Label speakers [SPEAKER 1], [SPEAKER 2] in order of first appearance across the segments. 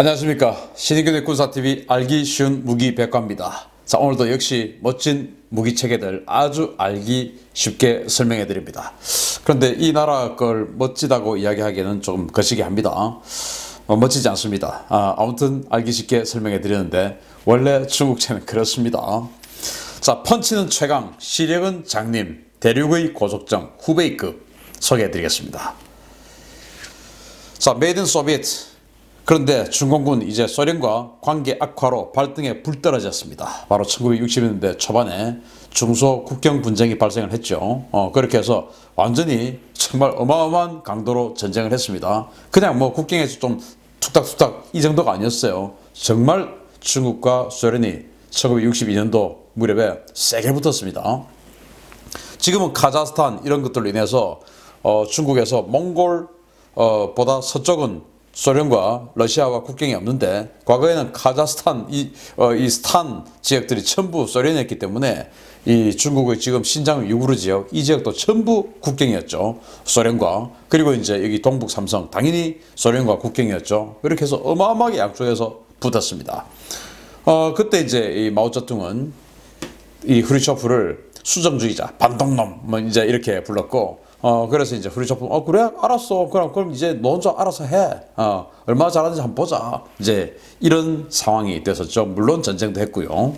[SPEAKER 1] 안녕하십니까. 신인교대 군사TV 알기 쉬운 무기 백과입니다. 자 오늘도 역시 멋진 무기 체계들 아주 알기 쉽게 설명해 드립니다. 그런데 이 나라 걸 멋지다고 이야기하기에는 조금 거시기 합니다. 어, 멋지지 않습니다. 아, 아무튼 알기 쉽게 설명해 드리는데 원래 중국체는 그렇습니다. 자 펀치는 최강 시력은 장님 대륙의 고속정 후베이급 소개해 드리겠습니다. 자, 메이든 소비에트. 그런데 중공군 이제 소련과 관계 악화로 발등에 불 떨어졌습니다. 바로 1960년대 초반에 중소 국경 분쟁이 발생을 했죠. 어, 그렇게 해서 완전히 정말 어마어마한 강도로 전쟁을 했습니다. 그냥 뭐 국경에서 좀 툭닥툭닥 이 정도가 아니었어요. 정말 중국과 소련이 1962년도 무렵에 세게 붙었습니다. 지금은 카자흐스탄 이런 것들로 인해서 어, 중국에서 몽골 어, 보다 서쪽은 소련과 러시아와 국경이 없는데 과거에는 카자흐스탄 이, 어, 이 스탄 지역들이 전부 소련이었기 때문에 이 중국의 지금 신장 유구르 지역 이 지역도 전부 국경이었죠 소련과 그리고 이제 여기 동북 삼성 당연히 소련과 국경이었죠 그렇게 해서 어마어마하게 양쪽에서 붙었습니다. 어 그때 이제 이 마오쩌둥은 이 후리초프를 수정주의자, 반동놈, 뭐 이제 이렇게 불렀고, 어, 그래서 이제 후리초프, 어, 그래? 알았어. 그럼, 그럼 이제 너 혼자 알아서 해. 어, 얼마나 잘하는지 한번 보자. 이제 이런 상황이 됐었죠. 물론 전쟁도 했고요.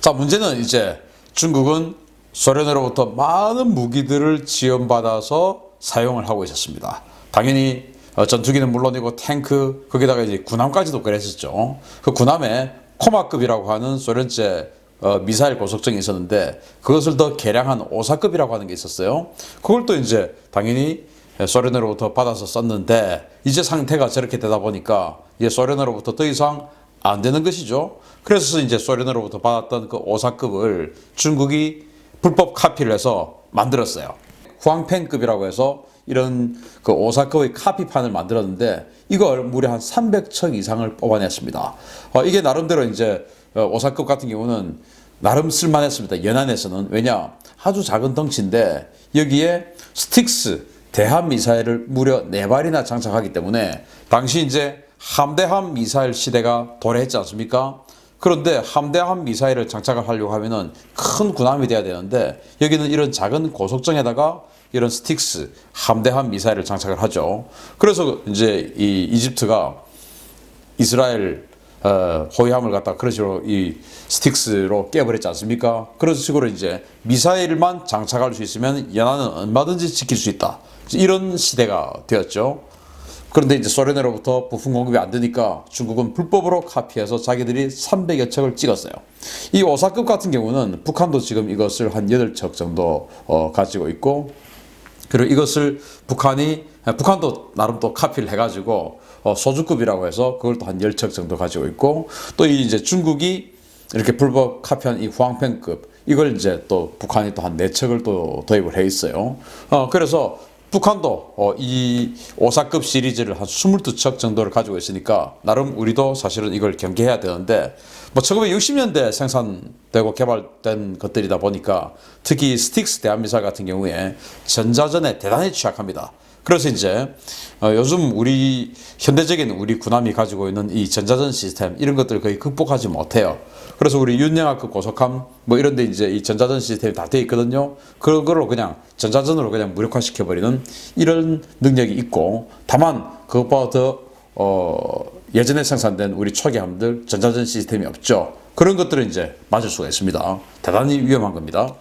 [SPEAKER 1] 자, 문제는 이제 중국은 소련으로부터 많은 무기들을 지원받아서 사용을 하고 있었습니다. 당연히 어, 전투기는 물론이고 탱크 거기다가 이제 군함까지도 그랬었죠. 그 군함에 코마급이라고 하는 소련제 어, 미사일 고속정이 있었는데 그것을 더 개량한 오사급이라고 하는 게 있었어요. 그걸 또 이제 당연히 소련으로부터 받아서 썼는데 이제 상태가 저렇게 되다 보니까 이제 소련으로부터 더 이상 안 되는 것이죠. 그래서 이제 소련으로부터 받았던 그 오사급을 중국이 불법 카피를 해서 만들었어요. 후앙펜급이라고 해서 이런 그 오사급의 카피판을 만들었는데 이걸 무려 한 300척 이상을 뽑아냈습니다. 어, 이게 나름대로 이제 어, 오사급 같은 경우는 나름 쓸만했습니다. 연안에서는 왜냐 아주 작은 덩치인데 여기에 스틱스 대함 미사일을 무려 네 발이나 장착하기 때문에 당시 이제 함대함 미사일 시대가 도래했지 않습니까? 그런데 함대함 미사일을 장착을 하려고 하면은 큰 군함이 돼야 되는데 여기는 이런 작은 고속정에다가 이런 스틱스 함대함 미사일을 장착을 하죠. 그래서 이제 이 이집트가 이스라엘 어, 호위함을 갖다 그런 식으로 이 스틱스로 깨버렸지 않습니까? 그런 식으로 이제 미사일만 장착할 수 있으면 연안은 얼마든지 지킬 수 있다. 이런 시대가 되었죠. 그런데 이제 소련으로부터 부품 공급이 안 되니까 중국은 불법으로 카피해서 자기들이 300여 척을 찍었어요. 이 오사급 같은 경우는 북한도 지금 이것을 한 8척 정도 어, 가지고 있고 그리고 이것을 북한이 북한도 나름 또 카피를 해가지고 어, 소주급이라고 해서 그걸 또 한 10척 정도 가지고 있고 또 이 이제 중국이 이렇게 불법 카피한 이 후황펜급 이걸 이제 또 북한이 또 한 4척을 또 도입을 해 있어요. 어, 그래서 북한도 어, 이 오사급 시리즈를 한 22척 정도를 가지고 있으니까 나름 우리도 사실은 이걸 경계해야 되는데 뭐 1960년대 생산되고 개발된 것들이다 보니까 특히 스틱스 대한미사일 같은 경우에 전자전에 대단히 취약합니다. 그래서 이제 어, 요즘 우리 현대적인 우리 군함이 가지고 있는 이 전자전 시스템 이런 것들을 거의 극복하지 못해요. 그래서 우리 윤영학급 고속함 뭐 이런데 이제 이 전자전 시스템이 다 돼 있거든요. 그런 걸로 그냥 전자전으로 그냥 무력화시켜 버리는 이런 능력이 있고 다만 그것보다 더 어, 예전에 생산된 우리 초기함들 전자전 시스템이 없죠. 그런 것들은 이제 맞을 수가 있습니다. 대단히 위험한 겁니다.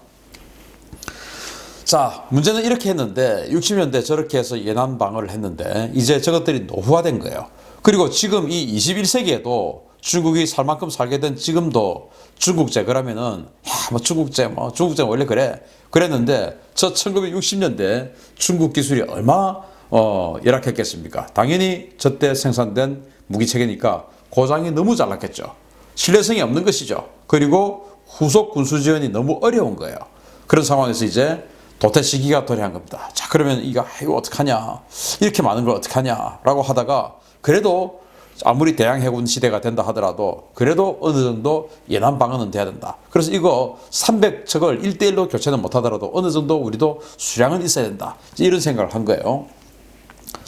[SPEAKER 1] 자, 문제는 이렇게 했는데 60년대 저렇게 해서 예난 방어를 했는데 이제 저것들이 노후화된 거예요. 그리고 지금 이 21세기에도 중국이 살 만큼 살게 된 지금도 중국제 그러면은 야, 뭐 중국제 뭐 중국제 원래 그래. 그랬는데 저 1960년대 중국 기술이 얼마 어, 열악했겠습니까? 당연히 저때 생산된 무기 체계니까 고장이 너무 잘 났겠죠. 신뢰성이 없는 것이죠. 그리고 후속 군수 지원이 너무 어려운 거예요. 그런 상황에서 이제 도태 시기가 도래한 겁니다. 자, 그러면 이거, 이거 어떡하냐. 이렇게 많은 걸 어떡하냐 라고 하다가 그래도 아무리 대양 해군 시대가 된다 하더라도 그래도 어느 정도 예난 방어는 돼야 된다. 그래서 이거 300척을 1대1로 교체는 못 하더라도 어느 정도 우리도 수량은 있어야 된다. 이런 생각을 한 거예요.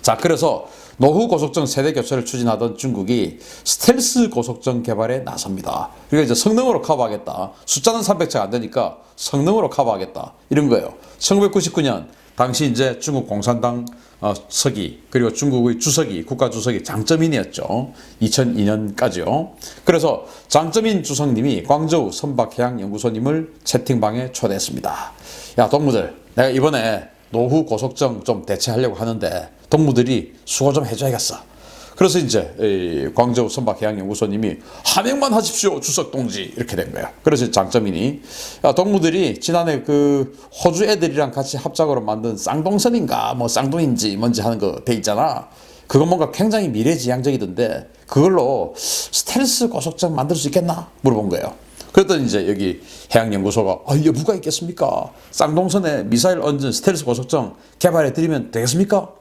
[SPEAKER 1] 자, 그래서 노후 고속정 세대 교체를 추진하던 중국이 스텔스 고속정 개발에 나섭니다. 그러니까 이제 성능으로 커버하겠다. 숫자는 300차가 안 되니까 성능으로 커버하겠다. 이런 거예요. 1999년 당시 이제 중국 공산당 어, 서기 그리고 중국의 주석이 국가 주석이 장점인이었죠. 2002년까지요. 그래서 장점인 주석님이 광저우 선박해양연구소님을 채팅방에 초대했습니다. 야 동무들 내가 이번에 노후 고속정 좀 대체하려고 하는데 동무들이 수고 좀 해줘야겠어. 그래서 이제 이 광저우 선박해양연구소님이 하명만 하십시오 주석 동지 이렇게 된 거야. 그래서 장점인이 야, 동무들이 지난해 그 호주 애들이랑 같이 합작으로 만든 쌍동선인가 뭐 쌍둥인지 뭔지 하는 거 돼 있잖아. 그건 뭔가 굉장히 미래지향적이던데 그걸로 스텔스 고속정 만들 수 있겠나 물어본 거예요. 그랬더니 이제 여기 해양연구소가 아 이게 뭐가 있겠습니까? 쌍동선에 미사일 얹은 스텔스 고속정 개발해 드리면 되겠습니까?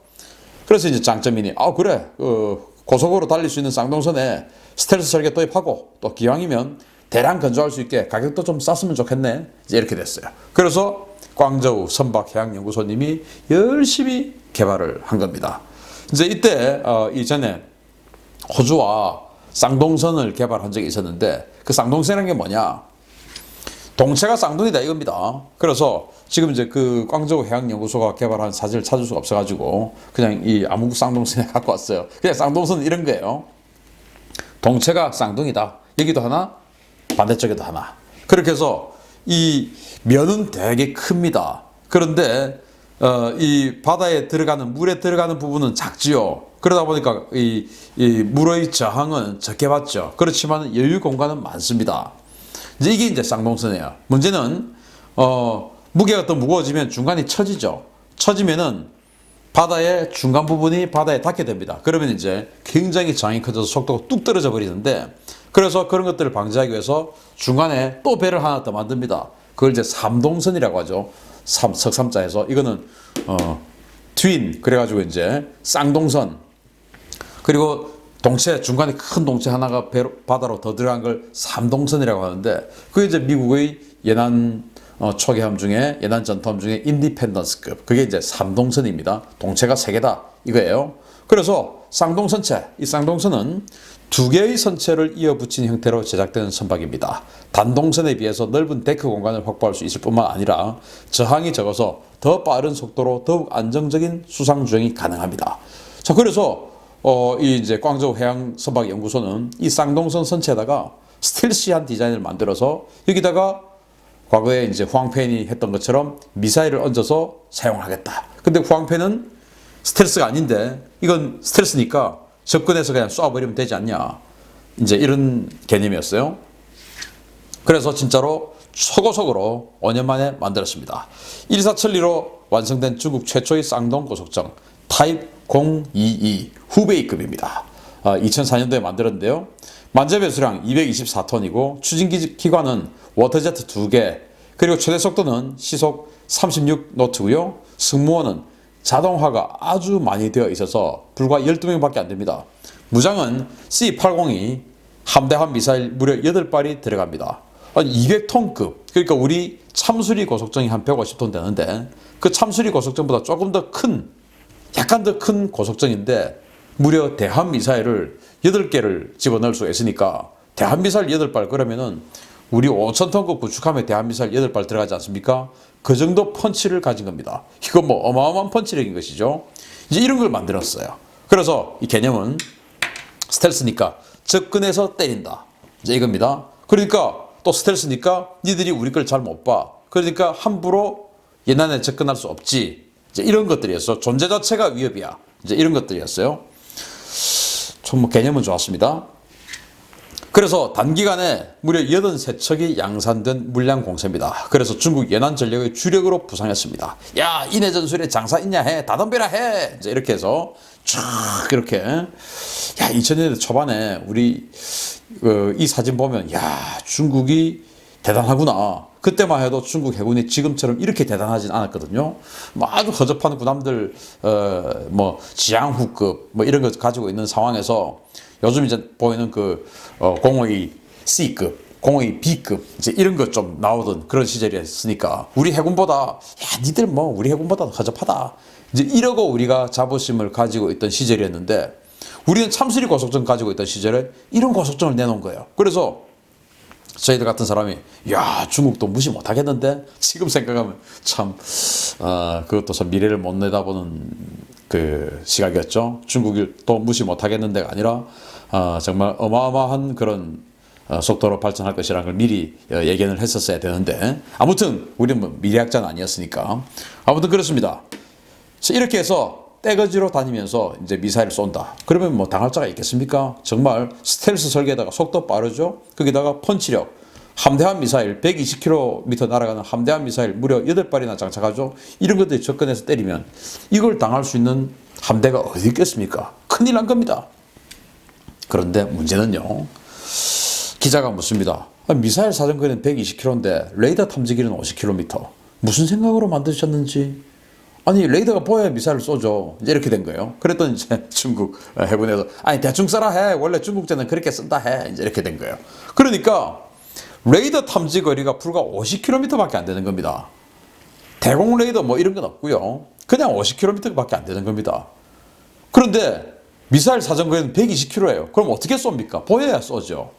[SPEAKER 1] 그래서 이제 장점인이 아 그래 어, 고속으로 달릴 수 있는 쌍동선에 스텔스 설계 도입하고 또 기왕이면 대량 건조할 수 있게 가격도 좀 쌌으면 좋겠네 이제 이렇게 됐어요. 그래서 광저우 선박해양연구소님이 열심히 개발을 한 겁니다. 이제 이때 어, 이전에 호주와 쌍동선을 개발한 적이 있었는데 그 쌍동선이라는 게 뭐냐? 동체가 쌍둥이다 이겁니다. 그래서 지금 이제 그 광저우 해양연구소가 개발한 사진을 찾을 수가 없어가지고 그냥 이 아무 쌍동선에 갖고 왔어요. 그냥 쌍동선은 이런 거예요. 동체가 쌍둥이다. 여기도 하나, 반대쪽에도 하나. 그렇게 해서 이 면은 되게 큽니다. 그런데 어, 이 바다에 들어가는 물에 들어가는 부분은 작지요. 그러다 보니까 이, 이 물의 저항은 적게 받죠. 그렇지만 여유 공간은 많습니다. 이제 이게 이제 쌍동선이에요. 문제는 어, 무게가 더 무거워지면 중간이 처지죠. 처지면은 바다의 중간 부분이 바다에 닿게 됩니다. 그러면 이제 굉장히 저항이 커져서 속도가 뚝 떨어져 버리는데 그래서 그런 것들을 방지하기 위해서 중간에 또 배를 하나 더 만듭니다. 그걸 이제 삼동선이라고 하죠. 삼, 석삼자에서 이거는 어, 트윈 그래가지고 이제 쌍동선 그리고 동체 중간에 큰 동체 하나가 배로, 바다로 더 들어간 걸 삼동선이라고 하는데 그게 이제 미국의 연안 어, 초계함 중에 연안 전투함 중에 인디펜던스급 그게 이제 삼동선입니다. 동체가 세 개다 이거예요. 그래서 쌍동선체 이 쌍동선은 두 개의 선체를 이어 붙인 형태로 제작되는 선박입니다. 단동선에 비해서 넓은 데크 공간을 확보할 수 있을 뿐만 아니라 저항이 적어서 더 빠른 속도로 더욱 안정적인 수상 주행이 가능합니다. 자, 그래서 어, 이 이제 광저우 해양 선박 연구소는 이 쌍동선 선체에다가 스틸시한 디자인을 만들어서 여기다가 과거에 이제 후황팬이 했던 것처럼 미사일을 얹어서 사용하겠다. 근데 후황팬은 스텔스가 아닌데 이건 스텔스니까 접근해서 그냥 쏴버리면 되지 않냐. 이제 이런 개념이었어요. 그래서 진짜로 초고속으로 5년 만에 만들었습니다. 1472로 완성된 중국 최초의 쌍동 고속정 타입 022 후베이급입니다. 아, 2004년도에 만들었는데요. 만재 배수량 224톤이고 추진 기관은 워터제트 2개 그리고 최대 속도는 시속 36노트고요. 승무원은 자동화가 아주 많이 되어 있어서 불과 12명밖에 안 됩니다. 무장은 C-80이 함대함 미사일 무려 8발이 들어갑니다. 아니 200톤급 그러니까 우리 참수리 고속정이 한 150톤 되는데 그 참수리 고속정보다 조금 더 큰 약간 더 큰 고속정인데 무려 대함 미사일을 8개를 집어넣을 수 있으니까 대함 미사일 8발 그러면은 우리 5천톤급 구축함에 대함 미사일 8발 들어가지 않습니까? 그 정도 펀치를 가진 겁니다. 이거 뭐 어마어마한 펀치력인 것이죠. 이제 이런 걸 만들었어요. 그래서 이 개념은 스텔스니까 접근해서 때린다. 이제 이겁니다. 그러니까 또 스텔스니까 니들이 우리 걸 잘 못 봐. 그러니까 함부로 예난에 접근할 수 없지. 이제 이런 것들이었어. 존재 자체가 위협이야. 이제 이런 것들이었어요. 좀뭐 개념은 좋았습니다. 그래서 단기간에 무려 83척이 양산된 물량 공세입니다. 그래서 중국 연안 전력의 주력으로 부상했습니다. 야, 이내 전술에 장사 있냐 해. 다 덤벼라 해. 이제 이렇게 해서 쫙 이렇게 야, 2000년대 초반에 우리 어, 이 사진 보면 야, 중국이 대단하구나. 그때만 해도 중국 해군이 지금처럼 이렇게 대단하진 않았거든요. 뭐 아주 허접한 군함들, 어, 뭐, 지향후급, 뭐 이런 거 가지고 있는 상황에서 요즘 이제 보이는 그, 어, 052 C급, 공의 B급 이제 이런 것 좀 나오던 그런 시절이었으니까 우리 해군보다 야 니들 뭐 우리 해군보다 더 허접하다 이제 이러고 우리가 자부심을 가지고 있던 시절이었는데 우리는 참수리 고속정 가지고 있던 시절에 이런 고속정을 내놓은 거예요. 그래서 저희들 같은 사람이 야 중국도 무시 못하겠는데 지금 생각하면 참 어, 그것도 참 미래를 못 내다보는 그 시각이었죠. 중국이 또 무시 못하겠는데가 아니라 어, 정말 어마어마한 그런 어, 속도로 발전할 것이라는 걸 미리 어, 예견을 했었어야 되는데 아무튼 우리는 뭐 미래학자는 아니었으니까 아무튼 그렇습니다. 이렇게 해서 떼거지로 다니면서 이제 미사일을 쏜다. 그러면 뭐 당할 자가 있겠습니까? 정말 스텔스 설계에다가 속도 빠르죠. 거기다가 펀치력. 함대한 미사일 120km 날아가는 함대한 미사일 무려 8발이나 장착하죠. 이런 것들이 접근해서 때리면 이걸 당할 수 있는 함대가 어디 있겠습니까? 큰일 난 겁니다. 그런데 문제는요. 기자가 묻습니다. 아, 미사일 사정거리는 120km인데 레이더 탐지기는 50km. 무슨 생각으로 만드셨는지 아니 레이더가 보여야 미사일을 쏘죠. 이제 이렇게 된 거예요. 그랬더니 이제 중국 해군에서 아니 대충 써라 해. 원래 중국제는 그렇게 쓴다 해. 이제 이렇게 된 거예요. 그러니까 레이더 탐지 거리가 불과 50km밖에 안 되는 겁니다. 대공 레이더 뭐 이런 건 없고요. 그냥 50km밖에 안 되는 겁니다. 그런데 미사일 사정거리는 120km예요. 그럼 어떻게 쏩니까? 보여야 쏘죠.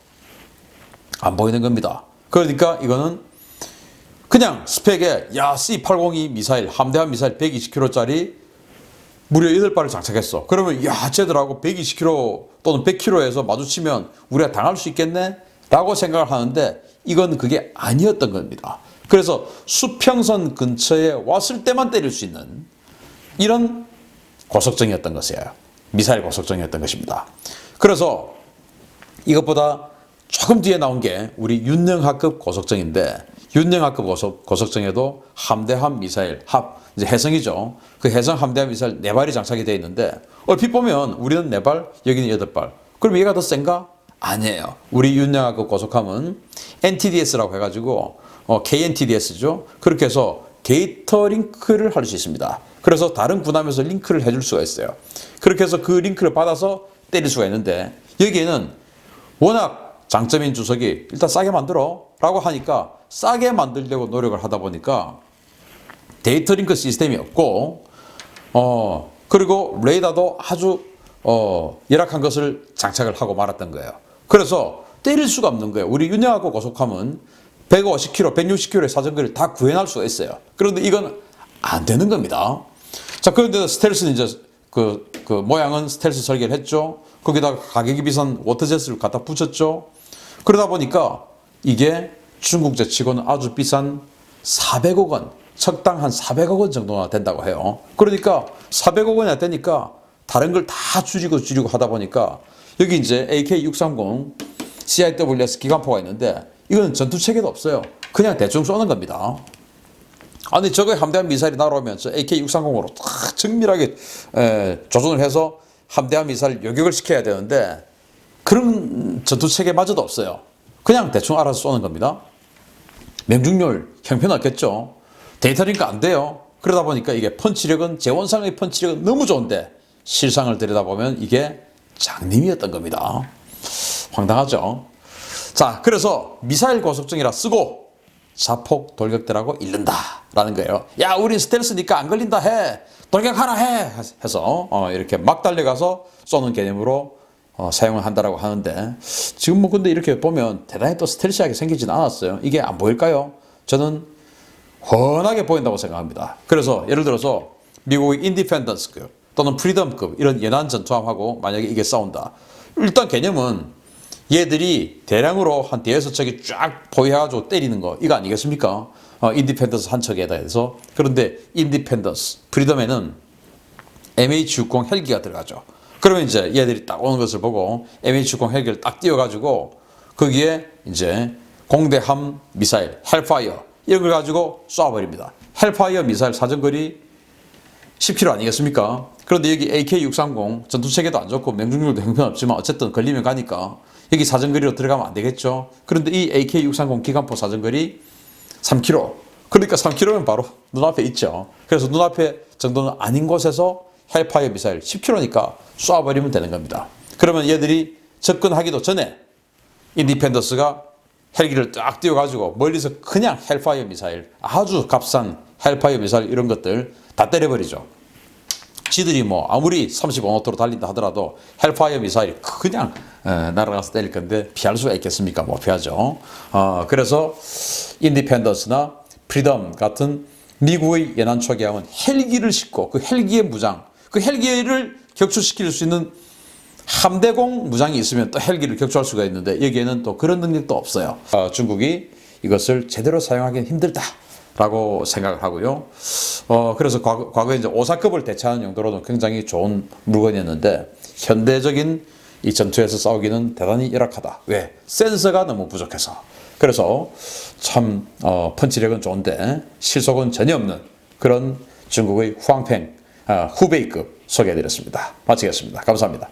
[SPEAKER 1] 안 보이는 겁니다. 그러니까 이거는 그냥 스펙에 야 C802 미사일 함대한 미사일 120km짜리 무려 8발을 장착했어. 그러면 야 쟤들하고 120km 또는 100km에서 마주치면 우리가 당할 수 있겠네? 라고 생각을 하는데 이건 그게 아니었던 겁니다. 그래서 수평선 근처에 왔을 때만 때릴 수 있는 이런 고속정이었던 것이에요. 미사일 고속정이었던 것입니다. 그래서 이것보다 조금 뒤에 나온 게 우리 윤영하급 고속정인데 윤영하급 고속, 고속정에도 함대함 미사일 합 이제 해성이죠. 그 해성 함대함 미사일 네 발이 장착이 되어 있는데 얼핏 보면 우리는 네 발, 여기는 여덟 발. 그럼 얘가 더 센가? 아니에요. 우리 윤영하급 고속함은 NTDS라고 해가지고 어, KNTDS죠. 그렇게 해서 게이터 링크를 할 수 있습니다. 그래서 다른 군함에서 링크를 해줄 수가 있어요. 그렇게 해서 그 링크를 받아서 때릴 수가 있는데 여기에는 워낙 장점인 주석이 일단 싸게 만들어 라고 하니까 싸게 만들려고 노력을 하다 보니까 데이터 링크 시스템이 없고 어 그리고 레이더도 아주 어 열악한 것을 장착을 하고 말았던 거예요. 그래서 때릴 수가 없는 거예요. 우리 윤영하고 고속함은 150km, 160km의 사정거리를 다 구현할 수가 있어요. 그런데 이건 안 되는 겁니다. 자, 그런데 스텔스는 이제 그, 그 모양은 스텔스 설계를 했죠. 거기다가 가격이 비싼 워터젯을 갖다 붙였죠. 그러다 보니까 이게 중국제 치고는 아주 비싼 400억 원, 석당 한 400억 원 정도나 된다고 해요. 그러니까 400억 원이나 되니까 다른 걸 다 줄이고 줄이고 하다 보니까 여기 이제 AK-630 CIWS 기관포가 있는데 이건 전투 체계도 없어요. 그냥 대충 쏘는 겁니다. 아니 저거 함대한 미사일이 날아오면 저 AK-630으로 탁 정밀하게 에, 조준을 해서 함대한 미사일 요격을 시켜야 되는데 그런 전투 체계마저도 없어요. 그냥 대충 알아서 쏘는 겁니다. 명중률 형편없겠죠. 데이터 링크 안 돼요. 그러다 보니까 이게 펀치력은 재원상의 펀치력은 너무 좋은데 실상을 들여다보면 이게 장님이었던 겁니다. 황당하죠. 자, 그래서 미사일 고속정이라 쓰고 자폭 돌격대라고 잃는다라는 거예요. 야, 우린 스텔스니까 안 걸린다 해. 돌격하라 해. 해서 어, 이렇게 막 달려가서 쏘는 개념으로 어, 사용을 한다라고 하는데 지금 뭐 근데 이렇게 보면 대단히 또 스텔시하게 생기진 않았어요. 이게 안 보일까요? 저는 훤하게 보인다고 생각합니다. 그래서 예를 들어서 미국의 인디펜던스급 또는 프리덤급 이런 연안 전투함하고 만약에 이게 싸운다. 일단 개념은 얘들이 대량으로 한 대여섯 척이 쫙 포위해가지고 때리는 거 이거 아니겠습니까? 어, 인디펜던스 한 척에 대해서 그런데 인디펜던스 프리덤에는 MH60 헬기가 들어가죠. 그러면 이제 얘들이 딱 오는 것을 보고 MH60 헬기를 딱 띄워가지고 거기에 이제 공대함 미사일 헬파이어 이런 걸 가지고 쏴버립니다. 헬파이어 미사일 사정거리 10km 아니겠습니까? 그런데 여기 AK-630 전투체계도 안 좋고 명중률도 형편없지만 어쨌든 걸리면 가니까 여기 사정거리로 들어가면 안 되겠죠. 그런데 이 AK-630 기관포 사정거리 3km. 그러니까 3km면 바로 눈앞에 있죠. 그래서 눈앞에 정도는 아닌 곳에서 헬파이어 미사일 10km니까 쏴버리면 되는 겁니다. 그러면 얘들이 접근하기도 전에 인디펜더스가 헬기를 딱 띄워가지고 멀리서 그냥 헬파이어 미사일 아주 값싼 헬파이어 미사일 이런 것들 다 때려버리죠. 지들이 뭐 아무리 35노트로 달린다 하더라도 헬파이어 미사일 그냥 어, 날아가서 때릴 건데 피할 수가 있겠습니까? 못 피하죠. 어, 그래서 인디펜던스나 프리덤 같은 미국의 연안 초기함은 헬기를 싣고 그 헬기의 무장, 그 헬기를 격추시킬 수 있는 함대공 무장이 있으면 또 헬기를 격추할 수가 있는데 여기에는 또 그런 능력도 없어요. 어, 중국이 이것을 제대로 사용하기는 힘들다 라고 생각을 하고요. 어, 그래서 과거, 과거에 이제 오사급을 대체하는 용도로는 굉장히 좋은 물건이었는데 현대적인 이 전투에서 싸우기는 대단히 열악하다. 왜? 센서가 너무 부족해서. 그래서 참 어, 펀치력은 좋은데 실속은 전혀 없는 그런 중국의 후앙팽 아, 후베이급 소개해드렸습니다. 마치겠습니다. 감사합니다.